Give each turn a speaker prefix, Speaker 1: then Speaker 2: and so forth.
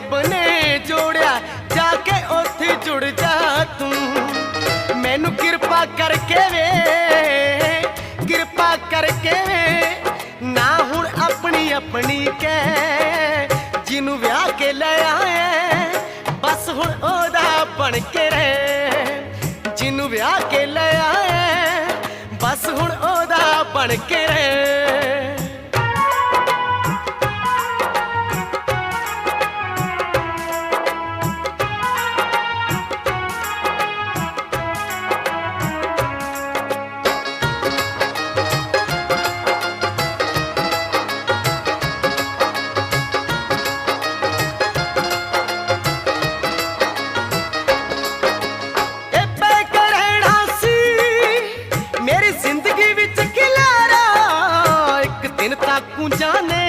Speaker 1: ਰੱਬ ਨੇ ਜੋੜਿਆ, ਜਾ ਕੇ ਉੱਥੇ ਜੁੜ ਜਾ ਤੂੰ। ਮੈਨੂੰ ਕਿਰਪਾ ਕਰਕੇ ਵੇ, ਕਿਰਪਾ ਕਰਕੇ ਨਾ ਹੁਣ ਆਪਣੀ ਆਪਣੀ ਕਹਿ, ਜਿਹਨੂੰ ਵਿਆਹ ਕੇ ਲੈ ਆਏ ਬਸ ਹੁਣ ਉਹਦਾ ਬਣ ਕੇ ਰਹਿ। ਜਿਹਨੂੰ ਵਿਆਹ ਕੇ ਲੈ ਆਏ ਬਸ ਹੁਣ ਉਹਦਾ ਬਣ ਕੇ ਰਹਿ। ਜ਼ਿੰਦਗੀ ਵਿੱਚ ਖਿਲਾਰਾ। ਇੱਕ ਦਿਨ ਤਾਂ ਕੂ ਜਾਣੇ